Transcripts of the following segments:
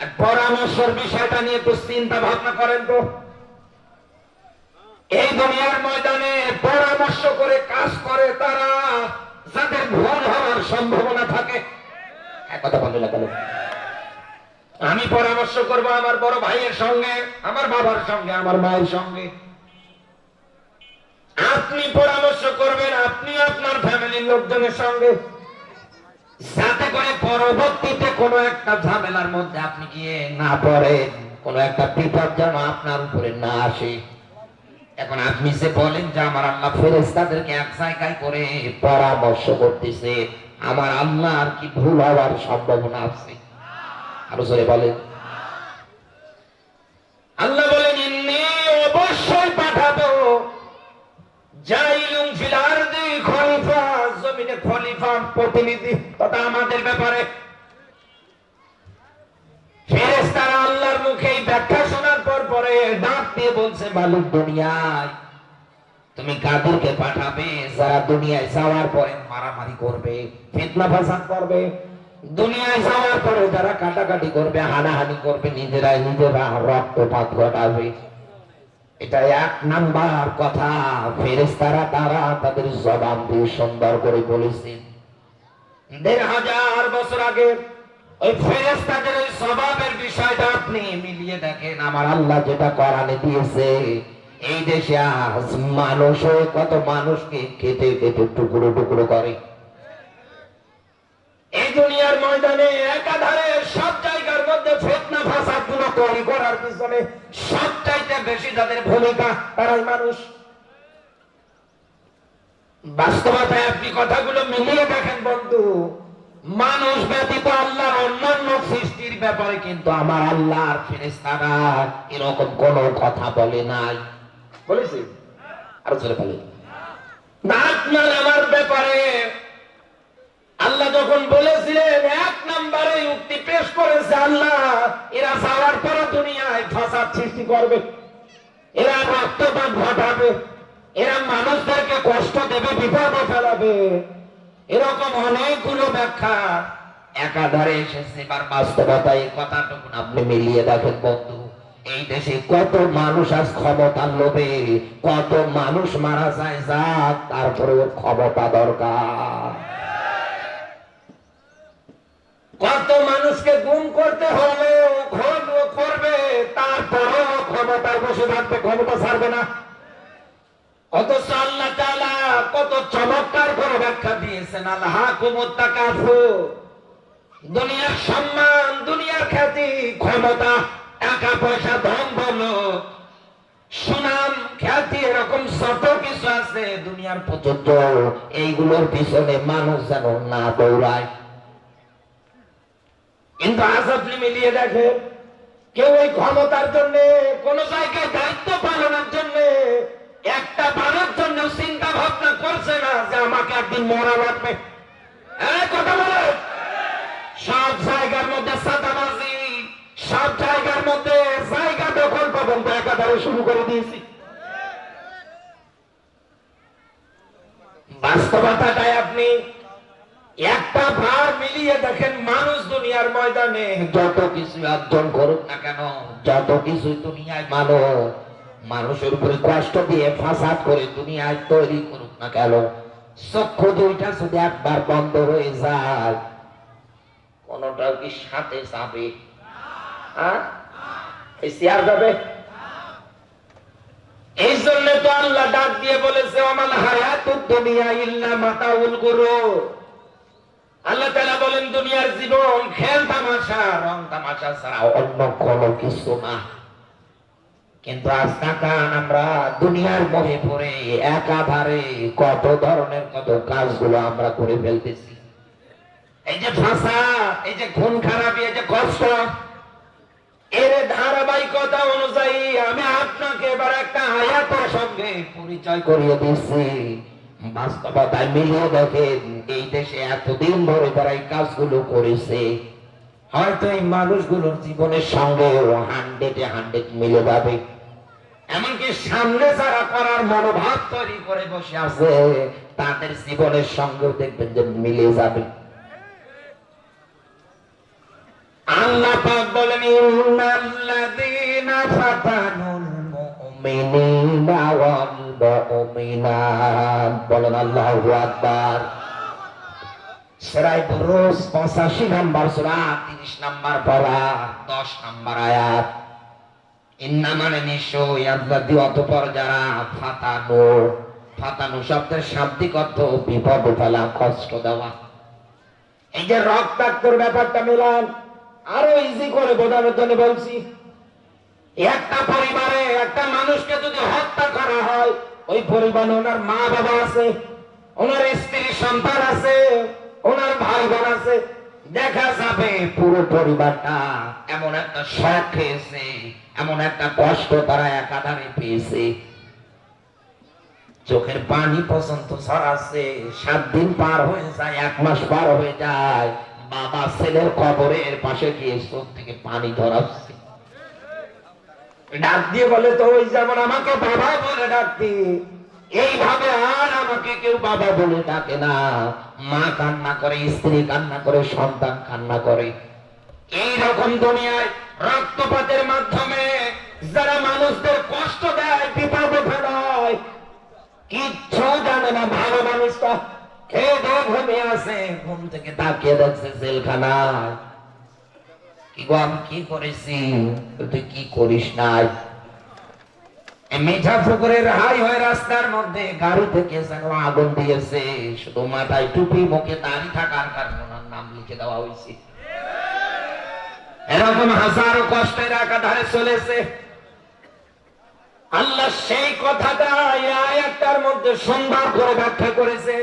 পরামর্শের বিষয়টা নিয়ে চিন্তা ভাবনা করেন তো। এই দুনিয়ার ময়দানে পরামর্শ করে কাজ করে তারা যাদের ভুল হওয়ার সম্ভাবনা থাকে। এক কথা কেন? আমি পরামর্শ করব আমার বড় ভাইয়ের সঙ্গে, আমার বাবার সঙ্গে, আমার মায়ের সঙ্গে। আপনি পরামর্শ করবেন, আপনি আপনার ফ্যামিলির লোকজনের সঙ্গে। যাতে করে পরবর্তীতে কোনো একটা ঝামেলার মধ্যে আপনি গিয়ে না পড়েন, কোনো একটা বিপদ যেন আপনার উপরে না আসে। এখন আপনি যে বলেন যে আমার আল্লাহ এক জায়গায় করে পরামর্শ করতেছে, আমার আল্লাহ আর কি ভুল হওয়ার সম্ভাবনা আছে? আরও জোরে বলেন। আল্লাহ বলেন অবশ্যই পাঠাবো জাইলুম ফিল আরদি খলিফা জমিনে খলিফা প্রতিনিধি তথা আমাদের ব্যাপারে। ফেরেশতারা আল্লাহর মুখে ব্যাখ্যা শোনার পর পরে ডাক দিয়ে বলছে, মালিক দুনিয়ায় তুমি কাদেরকে পাঠাবে? যারা দুনিয়ায় যাওয়ার পরে মারামারি করবে, ফিতনা ফাসাদ করবে, দুনিয়ায় যাওয়ার পরে যারা কাটাকাটি করবে, হানাহানি করবে, নিজেরাই নিজেরা রক্তপাত ঘটাবে এটা এক নাম্বার কথা। ফেরেস্তারা তারা তাদের জবান দিয়ে সুন্দর করে বলেছেন দেড় হাজার বছর আগে ওই ফেরেস্তাদের ওই স্বভাবের বিষয়টা আপনি মিলিয়ে দেখেন। আমার আল্লাহ যেটা দিয়েছে, এই দেশে আজ মানুষ কত মানুষকে খেতে খেতে টুকরো টুকরো করে। এই দুনিয়ার ময়দানে একাধারে তৈরি করার পিছনে সবচাইতে বেশি যাদের ভূমিকা তারাই মানুষ। বাস্তবতায় আপনি কথাগুলো মিলিয়ে দেখেন, বন্ধু। মানুষ ব্যতীত আল্লাহর অন্যান্য সৃষ্টির ব্যাপারে কিন্তু আমার আল্লাহর ফেরেস্তারা এরকম কোন কথা বলে নাই। বলেছি? আরও জোরে বলে আপনার আমার ব্যাপারে আল্লাহ যখন বলেছিলেন, এক নম্বরে উক্তি পেশ করেছে আল্লাহ, এরা যাওয়ার পরে দুনিয়ায় ফাসাদ সৃষ্টি করবে। এরা রক্তপাত ঘটাবে। এরা মানুষদেরকে কষ্ট দেবে, বিপদে ফেলাবে। এরকম অনেকগুলো ব্যাখ্যা একাধারে এসেছে। এবার বাস্তবতা, এই কথাটুকু আপনি মিলিয়ে দেখেন, বন্ধু। এই দেশে কত মানুষ আজ ক্ষমতার লোভে, কত মানুষ মারা যায় যাক, তারপরেও ক্ষমতা দরকার। কত মানুষকে গুম করতে হলে খুন করবে, তারপরেও ক্ষমতায় বসে থাকবে, ক্ষমতা ছাড়বে না। কত চমৎকার করে ব্যাখ্যা দিয়েছেন আল্লাহ দুনিয়ার সম্মান, দুনিয়ার খ্যাতি, ক্ষমতা, টাকা পয়সা, ধন বলো সুনাম, খ্যাতি, এরকম ছোট কিছু আছে, দুনিয়ার পর্যন্ত এইগুলোর পিছনে মানুষ যেন না দৌড়ায়। কিন্তু আজ আপনি মিলিয়ে দেখেন কেউ ওই ক্ষমতার জন্য, কোন জায়গায় দায়িত্ব পালনের জন্য, একটা বারের জন্য চিন্তা ভাবনা করছে না যে আমাকে একদিন মরা লাগবে। সব জায়গার মধ্যে সাদাবাজি সব জায়গার মধ্যে জায়গা দখল পর্যন্ত একাধারে শুরু করে দিয়েছি। বাস্তবতাটাই আপনি একটা ভার মিলিয়ে দেখেন মানুষ দুনিয়ার ময়দানে। যত কিছু অর্জন করুক না কেন, যত কিছু দুনিয়ায় মানুষ মানুষের উপরে কষ্ট দিয়ে ফাসাদ করে দুনিয়ায় তৈরি করুক না কেন, চক্ষু দুইটা যদি একবার বন্ধ হয়ে যায়, কোনটাও কি সাথে যাবে? এই যাবে? এই জন্য তো আল্লাহ ডাক দিয়ে বলেছে আমাল হায়াতুদ দুনিয়া ইল্লা মাতাউল গুরুর আল্লাহ তাআলা বলেন, দুনিয়ার জীবন খেল তামাশা, রং তামাশা ছাড়া অন্য কোনো কিছু না। কিন্তু আজ তাকান আমরা দুনিয়ার মোহে পড়ে একাধারে কত ধরনের কত কাজগুলো আমরা করে ফেলতেছি। এই যে ভাষা এই যে খুন খারাপি, এই যে কষ্ট, এর ধারাবাহিকতা অনুযায়ী আমি আপনাকে এবার একটা আয়াতের সঙ্গে পরিচয় করিয়ে দিচ্ছি। মিলিয়ে দেখেন এই দেশে এতদিন ধরে তারা এই কাজগুলো করেছে। হয়তো এই মানুষগুলোর জীবনের সঙ্গে হান্ড্রেডে হান্ড্রেড মিলে যাবে। এমনকি সামনে যারা করার মনোভাব তৈরি করে বসে আছে, তাদের জীবনের সঙ্গেও দেখবেন যে মিলে যাবে। বলেন, আল্লাহু আকবার। সেরাই 85 নাম্বার সূরা 30 নাম্বার পারা 10 নাম্বার আয়াত। ইন্না মানে অতপর যারা ফাতানু ফাতানু শব্দের শাব্দিক অর্থ বিপদ ফেলা কষ্ট দেওয়া। এই যে রক্তাক্তর ব্যাপারটা মিলান, আরও ইজি করে বোঝানোর জন্য বলছি, একটা পরিবারে একটা মানুষকে যদি হত্যা করা হয় ওই পরিবারে ওনার মা বাবা আছে, ওনার স্ত্রী সন্তান আছে, ওনার ভাই বোন আছে। দেখা যাবে পুরো পরিবারটা এমন একটা শখ খেয়েছে, এমন একটা কষ্ট তারা একাধারে পেয়েছে। চোখের পানি পর্যন্ত ছড়াচ্ছে সাত দিন পার হয়ে যায়, এক মাস পার হয়ে যায়। বাবা ছেলের কবরের পাশে গিয়ে চোখ থেকে পানি ধরাচ্ছে ডাক দিয়ে বলে, তো ওই যেমন আমাকে বাবা বলে ডাকতি এইভাবে আর আমাকে কেউ বাবা বলে ডাকে না। মা কান্না করে, স্ত্রী কান্না করে, সন্তান কান্না করে। এই রকম দুনিয়ায় রক্তপাতের মাধ্যমে যারা মানুষদের কষ্ট দেয়, বিপদে ফেলায় কিচ্ছু জানে না, ভালো মানুষটা খেয়ে ঘুমে আছে, ঘুম থেকে তাকিয়ে দেখছে জেলখানায়। কি করেছি? তুই কি করিস নাই? মিঠা পুকুরের হাই হয়ে রাস্তার মধ্যে, গাড়ি থেকে আগুন দিয়েছে। শুধু মাথায় টুপি, মুখে দাড়ি থাকার কারণে নাম লিখে দেওয়া হয়েছে। এরকম হাজারো কষ্টের একাধারে চলেছে। আল্লাহ সেই কথাটা আয়াতটার মধ্যে সুন্দর করে ব্যাখ্যা করেছে।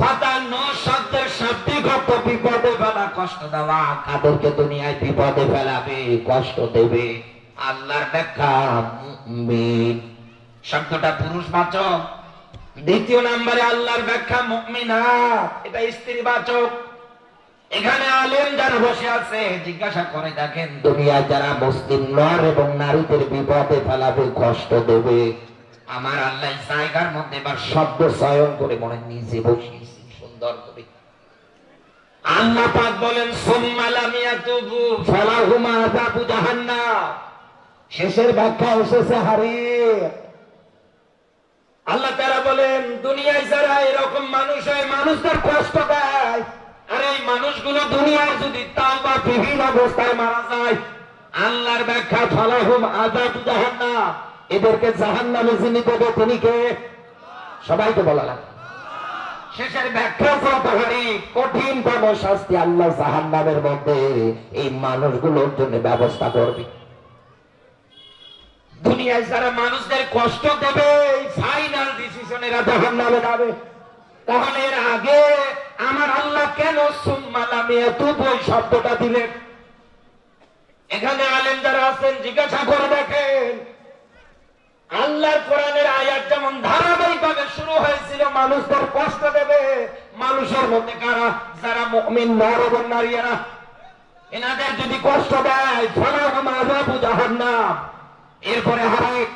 ফাতা ন শব্দের অর্থ বিপদে ফেলা কষ্ট দেওয়া, কাদেরকে দুনিয়ায় বিপদে ফেলাবে, কষ্ট দেবে? আল্লাহর ব্যাখ্যা শব্দটা পুরুষ বাচক দ্বিতীয় আল্লাহর ব্যাখ্যা মুমিনা এটা স্ত্রী বাচক এখানে আলেম যারা বসে আছে, জিজ্ঞাসা করে দেখেন, দুনিয়ায় যারা মুসলিম নর এবং নারীদের বিপদে ফেলাবে, কষ্ট দেবে। আমার আল্লাহ জায়গার মধ্যে এবার শব্দ চয়ন করে মনে নিজে বসিয়েছি, সুন্দর করে। আল্লাহ পাক বলেন শেষের ব্যাখ্যা এসেছে হারে আল্লাহ তারা বলেন, দুনিয়ায় যারা এরকম মানুষ হয়, মানুষদের কষ্ট দেয়। আর এই মানুষগুলো দুনিয়ায় যদি তাও বা বিভিন্ন অবস্থায় মারা যায়, আল্লাহর ব্যাখ্যা ফালাহুম আজাদ জাহান্নাম। এদেরকে জাহান্নামে যিনি দেবে। তিনি কে? সবাইকে বলা লাগে শেষের ব্যাখ্যা কোন শাস্তি আল্লাহ মধ্যে এই মানুষগুলোর জন্য ব্যবস্থা করবে। দুনিয়ায় যারা মানুষদের কষ্ট দেবে ফাইনাল ডিসিশন এরা যাবে। তাহলে এর আগে আমার আল্লাহ কেন সুম্মালামিয়া তুবই শব্দটা দিলেন? এখানে আলেম যারা আছেন, জিজ্ঞাসা করে দেখেন। আল্লাহর কোরআনের আয়াত যেমন ধারাবাহিকভাবে শুরু হয়েছিল মানুষদের কষ্ট দেবে। মানুষের মধ্যে কারা যারা মুমিন নর এবং নারীরা এনাদের যদি কষ্ট দেয় জাহান্নাম এরপরে আরেক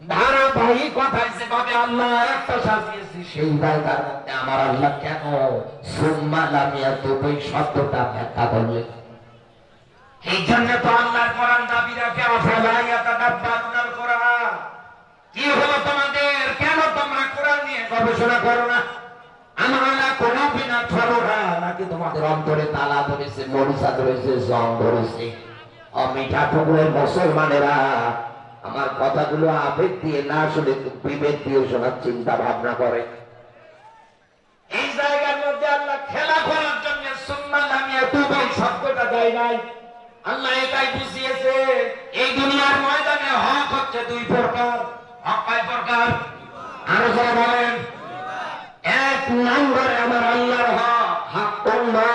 ধারাবাহিক কথায় যেভাবে আল্লাহ একটা এই জন্য তো দাবি রাখে কি হলো তোমাদের কেন তোমরা কোরআন নিয়ে গবেষণা করো না আমার আল্লাহ কোন বিনা ছড়োরা নাকি তোমাদের অন্তরে তালা ধরেছে, মরিচা ধরেছে, জং ধরেছে। ঠকুরের মুসলমানেরা আমার কথাগুলো আবেগ দিয়ে, না শুনে বিবেক দিয়ে শোনার চিন্তা ভাবনা করে। এই জায়গার মধ্যে আল্লাহ খেলা করার জন্য শব্দটা দেয় নাই। আল্লাহ এটাই বুঝিয়েছে, এই দুনিয়ার ময়দানে হক হচ্ছে দুই প্রকার হক কয় প্রকার আরও যারা বলেন এক নম্বরে আমার আল্লাহর হক হাক্কুল্লাহ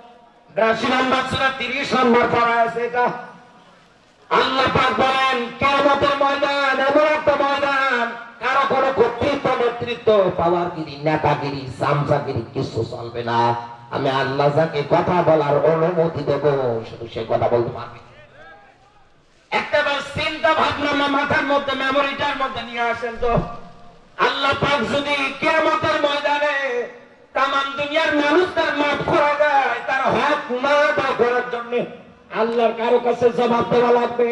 নম্বর সুরা তিরিশ নম্বর পড়া আছে এটা। আল্লাহ পাক বলেন কেমতের ময়দান, এমন একটা ময়দান, কারও কোনো কর্তৃত্ব, নেতৃত্ব পাওয়ারগিরি নেতাগিরি, সামসাগিরি কিছু চলবে না। আমি আল্লাহ যাকে কথা বলার অনুমতি দেব, শুধু সে কথা বলতে পারবে। একটা চিন্তা ভাবনা আমার মাথার মধ্যে মেমোরিটার মধ্যে নিয়ে আসেন তো। আল্লাহ পাক যদি কেমতের ময়দানে তাম দুনিয়ার মানুষ তার মাফ করা যায়, তার হক আদায় করার জন্য। আল্লাহর কারও কাছে জবাব দেওয়া লাগবে?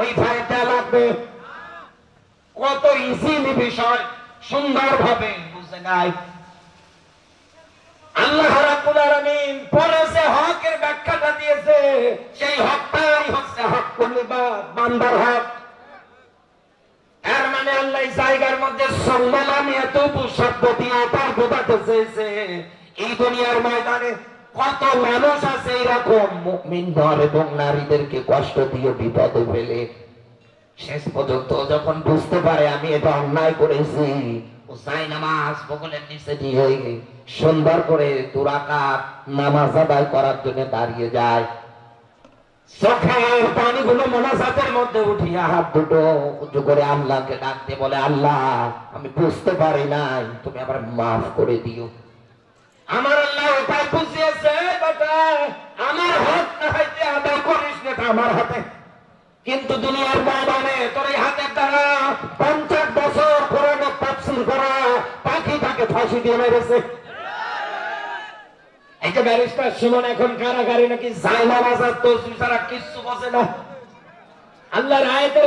ওই দেওয়া লাগবে? কত ইজিলি বিষয় সুন্দর ভাবে বুঝে নাই। আল্লাহ রাব্বুল আলামিন পরে যে হকের ব্যাখ্যাটা দিয়েছে, সেই হকটাই হচ্ছে হক বান্দার হক। এর মানে আল্লাহ জায়গার মধ্যে এত শব্দ দিয়ে তার বোঝাতে চেয়েছে এই দুনিয়ার ময়দানে কত মানুষ আছে এরকম মুমিন ঘর এবং নারীদেরকে কষ্ট দিয়ে বিপদে ফেলে। শেষ পর্যন্ত যখন বুঝতে পারে আমি এটা অন্যায় করেছি, ও চাই নামাজ বগলের নিচে দিয়ে সুন্দর করে দুরাকাত নামাজ আদায় করার জন্য দাঁড়িয়ে যায়। চোখের পানিগুলো মোনাজাতের মধ্যে উঠিয়া হাত দুটো উঁচু করে আল্লাহকে ডাকতে বলে, আল্লাহ, আমি বুঝতে পারি নাই, তুমি আবার মাফ করে দিও। আমার আল্লাহ উপায় বুঝিয়েছে আমার হাত না হাইতে আদায় করিস না আমার হাতে। কিন্তু দুনিয়ার ময়দানে তোর এই হাতের দ্বারা পঞ্চাশ বছর পুরনো তাফসিল করা পাখি তাকে ফাঁসি দিয়ে মেরেছে। এই যে ব্যারিস্টার সুমন এখন কারাগারে নাকি বসে না। আল্লাহর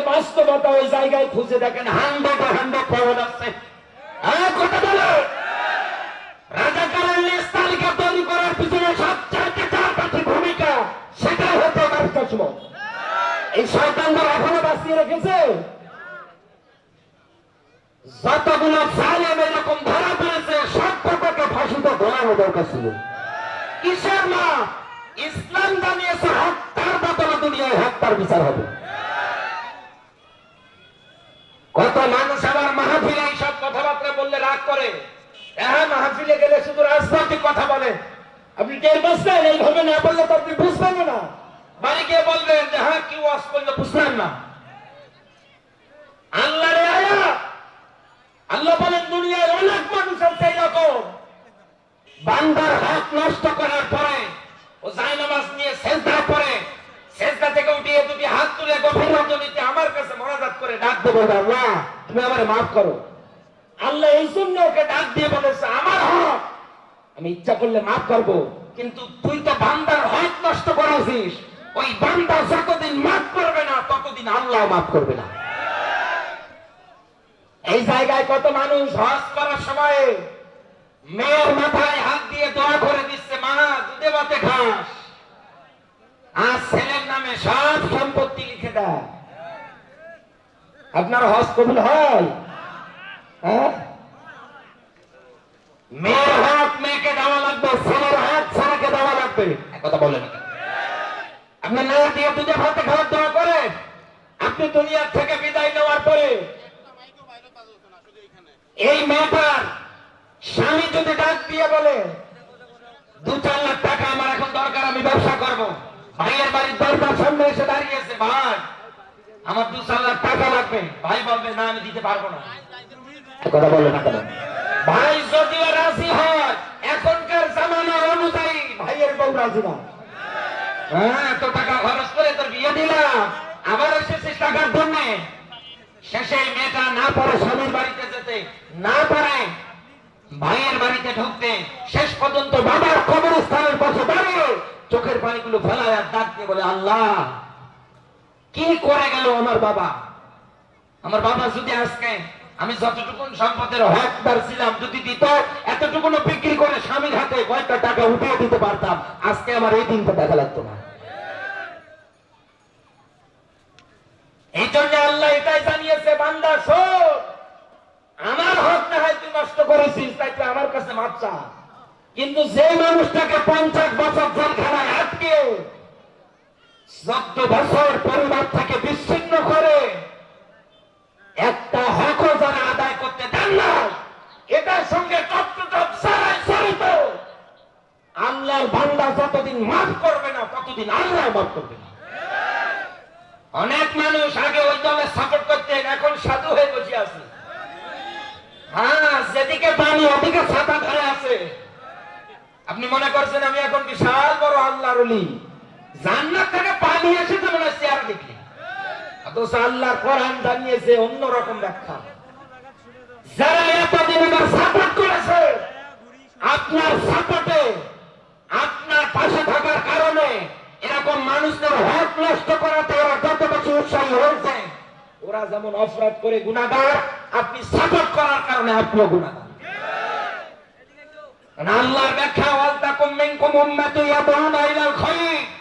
বাস্তবতা ওই জায়গায় খুঁজে দেখেন এখনও বাঁচিয়ে রেখেছে। যতগুলো এরকম ধরা পড়েছে সবকটাকে ফাঁসিতে দরকার ছিল কিসের মা? ইসলাম জানিয়েছে হত্যার বদলে দুনিয়ায় হত্যার বিচার হবে। কত মানুষ আবার মাহফিলে এইসব কথাবার্তা বললে রাগ করে। হ্যাঁ মাহফিলে গেলে শুধু রাজনৈতিক কথা বলে। আপনি টের পাচ্ছেন এইভাবে না বললে তো আপনি বুঝবেন না। বাড়ি গিয়ে বলবেন যে হ্যাঁ কি ওয়াজ করলে বুঝলেন না। আল্লাহ রে আয়া আল্লাহ বলেন, দুনিয়ায় অনেক মানুষ আছে এইরকম বান্দার হক নষ্ট করার পরে ও জায়নামাজ নিয়ে সেজদা করে সেজদা থেকে উঠিয়ে দুটি হাত তুলে গভীর রজনীতে আমার কাছে মোনাজাত করে ডাক দেবো আল্লাহ, তুমি আমারে মাফ করো। আল্লাহ এই জন্য ওকে ডাক দিয়ে বলেছে, আমার হক, আমি ইচ্ছা করলে মাফ করব, কিন্তু তুই তো বান্দার হক নষ্ট করেছিস ওই বান্দা যতদিন মাফ করবে না, ততদিন আল্লাহ মাফ করবে না। এই জায়গায় কত মানুষ হজ করার সময় মেয়ের মাথায় হাত দিয়ে দোয়া করে দিচ্ছে, মা, দুধে আর ছেলের নামে সব সম্পত্তি লিখে দেয়। আপনার হজ কবুল হয়? হ্যাঁ? মেয়ের হক মেয়েকে দেওয়া লাগবে, ছেলের হক ছেলেকে দেওয়া লাগবে। কথা বলেন। আপনি না দিয়ে দুধে ভাতে খাওয়ার দোয়া করে আপনি দুনিয়ার থেকে বিদায় নেওয়ার পরে এই মেয়েটার স্বামী যদি ডাক দিয়ে বলে, দু চার লাখ টাকা আমার এখন দরকার, আমি ব্যবসা করব। ভাইয়ের বাড়ির দরকার সামনে এসে দাঁড়িয়েছে ভাই, আমার দু চার লাখ টাকা লাগবে। ভাই বলবে, না, আমি দিতে পারব না। কথা না ভাই যদিও রাজি হয়, এখনকার জামানার অনুযায়ী ভাইয়ের বউ রাজি না। হ্যাঁ এত টাকা খরচ করে তোর বিয়ে দিলাম। আবার এসেছিস টাকার জন্য। শেষে মেয়েটা না পারে স্বামীর বাড়িতে যেতে, না পারে ভাইয়ের বাড়িতে ঢুকতে শেষ পর্যন্ত বাবার কবরস্থানের পাশে দাঁড়িয়ে চোখের পানিগুলো ফেলায় আর ডাক দিয়ে বলে, আল্লাহ, কি করে গেল আমার বাবা? আমার বাবা যদি আজকে আমি যতটুকু সম্পদের হকদার ছিলাম, যদি দিত এতটুকুনো বিক্রি করে স্বামীর হাতে কয়েকটা টাকা উঠিয়ে দিতে পারতাম, আজকে আমার এই দিনটা দেখা লাগতো না। এই জন্য আল্লাহ এটাই জানিয়েছে, বান্দা, শোন। আমার হক না তুই নষ্ট করেছিস, তাই তুই আমার কাছে মাপ চা। কিন্তু যে মানুষটাকে পঞ্চাশ বছর জেলখানায় আটকে, চোদ্দ বছর পরিবার থেকে বিচ্ছিন্ন করে, একটা হকও যারা আদায় করতে দেন না এটার সঙ্গে চট্টটপ সারাই জড়িত। আল্লাহর বান্দা যতদিন মা মাফ করবে না অনেক মানুষ আগে ওই দলে সাপোর্ট করতেন এখন সাধু হয়ে বসে আছে হ্যাঁ যেদিকে পানি ওদিকে ছাতা ধরে আছে আপনি মনে করছেন আমি এখন বিশাল বড় আল্লাহর অলি জান্নাত থেকে পানি এসে তো মনে চেয়ার দেখলি অথচ আল্লাহর কোরআন জানিয়েছে অন্যরকম ব্যাখ্যা। যারা এতদিন সাপোর্ট করেছে, আপনার সাপোর্টে আপনার পাশে থাকার কারণে এরকম মানুষদের হক নষ্ট করাতে ওরা যত বেশি উৎসাহী হয়েছে, ওরা যেমন অপরাধ করে গুণাগার আপনি সাপোর্ট করার কারণে আপনিও গুণাগার আল্লাহর ব্যাখ্যা ওয়াল তাকুম মিনকুম উম্মাতুন ইয়াদউনা ইলাল খায়র